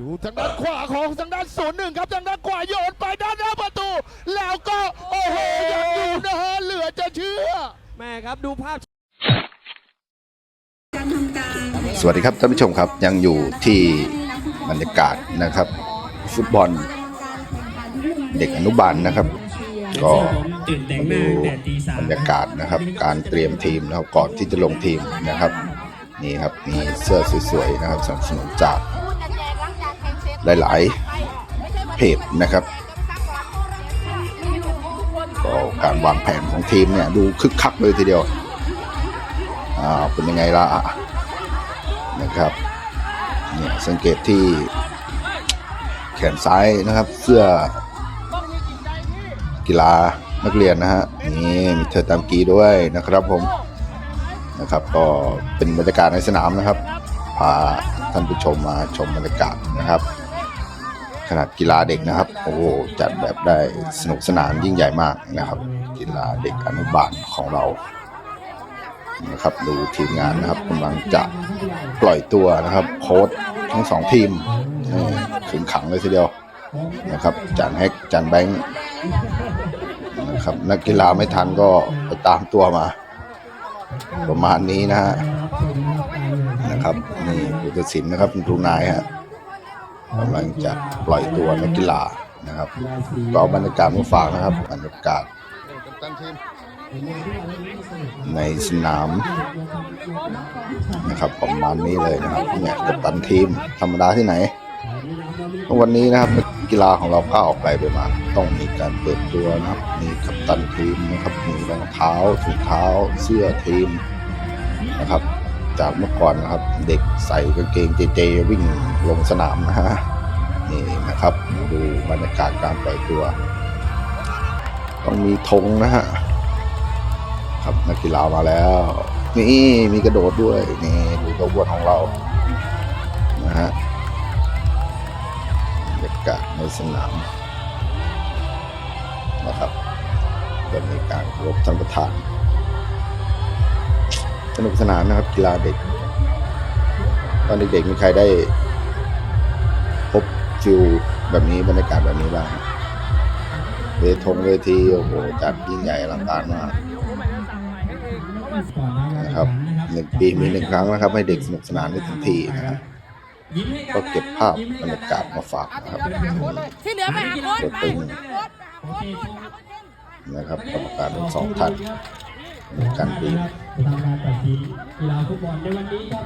อยู่ทางด้านขวาของทางด้านศูนย์หนึ่งครับทางด้านขวาโยนไปด้านหน้าประตู แล้วก็โอ้โหยังอยู่นะฮะเหลือจะเชื่อ แม่ครับดูภาพการทำการสวัสดีครับท่านผู้ชมครับยังอยู่ที่บรรยากาศนะครับ ฟุตบอล เด็กอนุบาลนะครับ ก็มาดูบรรยากาศนะครับ การเตรียมทีมนะครับก่อนที่จะลงทีมนะครับนี่ครับมีเสื้อสวยๆนะครับสนับสนุนจาก หลาย ๆ เพจนะครับ ก็การวางแผนของทีมเนี่ยดูคึกคักเลยทีเดียว อ่า เป็นยังไงล่ะนะครับ เนี่ยสังเกตที่แขนซ้ายนะครับ เสื้อกีฬานักเรียนนะฮะนี่มีเธอตามกีด้วยนะครับผมนะครับ ก็เป็นบรรยากาศในสนามนะครับ พาท่านผู้ชมมาชมบรรยากาศนะครับ ขนาดกีฬาเด็กนะครับ โอ้โหจัดแบบได้สนุกสนานยิ่งใหญ่มากนะครับ กีฬาเด็กอนุบาลของเรานะครับดูทีมงานนะครับกำลังจะปล่อยตัวนะครับ โค้ชทั้งสองทีมขึงขังเลยทีเดียวนะครับจานแฮกจานแบงค์นะครับนักกีฬาไม่ทันก็ไปตามตัวมา ประมาณนี้นะฮะนะครับนี่ผู้ตัดสินนะครับคุณครูนายฮะ กำลังจะปล่อยตัวนักกีฬานะครับก็เอาบรรยากาศมาฝากนะครับบรรยากาศในสนามนะครับประมาณนี้เลยนะครับเนี่ยกัปตันทีมธรรมดาที่ไหน วันนี้นะครับนักกีฬาของเราก้าวออกไปไปมา ต้องมีการเปิดตัวนะครับ มีกัปตันทีมนะครับมีรองเท้าถุงเท้าเสื้อทีมนะครับ จากเมื่อก่อนนะครับ เด็กใส่กางเกงเจเจวิ่งลงสนามนะฮะนี่นะครับดูบรรยากาศการปล่อยตัว ต้องมีธงนะฮะครับนักกีฬามาแล้ว นี่มีกระโดดด้วยนี่ดูตัวบวนของเรานะฮะบรรยากาศในสนามนะครับก็มีการรบท่านประธาน สนุกสนานนะครับกีฬาเด็ก ตอนเด็กๆมีใครได้ พบฟิลแบบนี้บรรยากาศแบบนี้บ้างเวทงเวทีโอ้โหจัดยิ่งใหญ่อลังการมากนะครับหนึ่งปีมีหนึ่งครั้งนะครับ ให้เด็กสนุกสนานได้ทันทีนะครับก็เก็บภาพบรรยากาศมาฝากนะครับที่เหลือไปหาโค้ชตัวไปตึงนะครับกรรมการทั้งสองท่าน ในการดีทำการตัดสินกีฬาฟุตบอลในวันนี้ครับ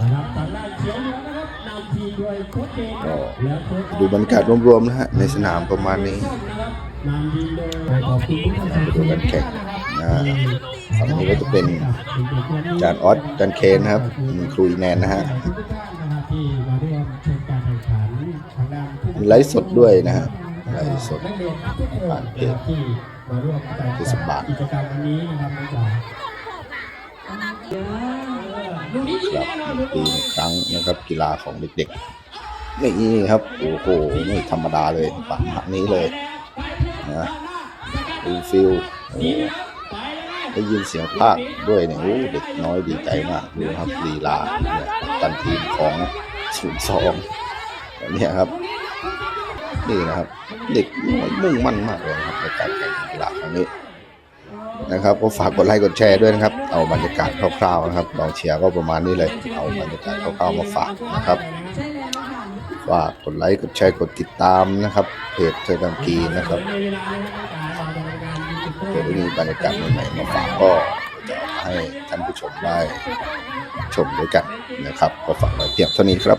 นะครับทางด้านเขียวเหลืองนะครับนำทีมโดยโค้ชเจนก็และโค้ชดูบรรยากาศรวมๆนะฮะในสนามประมาณนี้นะครับนำทีมโดยขอบคุณทุกท่านไปดูกันแข่งนะฮะฝั่งนี้ก็จะเป็นจานออสจานเคนนะครับมีครูอีแนนนะฮะมีไลฟ์สดด้วยนะฮะ ไลฟ์สดนักเรียนทุกคนผ่านเพจที่มาร่วมการเทศบาลกิจกรรมวันนี้นะครับนักกีฬาลูกนี้ยิงครับแน่นอนมีปีหนึ่งครั้งนะครับกีฬาของเด็กๆนี่ครับโอ้โหไม่ธรรมดาเลยปากหมานี้เลยนะดูฟิลโอ้โหได้ยินเสียงภาคด้วยเนี่ยโอ้เด็กน้อยดีใจมากดูครับลีลาเนี่ยกัปตันทีมของศูนย์สองเนี่ยครับ นี่นะครับ เด็กน้อยมุ่งมั่นมากเลยนะครับในการแข่งขันกีฬาครั้งนี้นะครับก็ฝากกดไลค์กดแชร์ด้วยนะครับ เอาบรรยากาศคร่าวๆนะครับกองเชียร์ก็ประมาณนี้เลย เอาบรรยากาศคร่าวๆมาฝากนะครับใช่แล้วค่ะฝากกดไลค์กดแชร์กดติดตามนะครับเพจเธอกังกีนะครับเพื่อได้มีบรรยากาศใหม่ๆมาฝากก็จะให้ท่านผู้ชมได้ชมด้วยกันนะครับ ก็ฝากไว้เพียงเท่านี้ครับ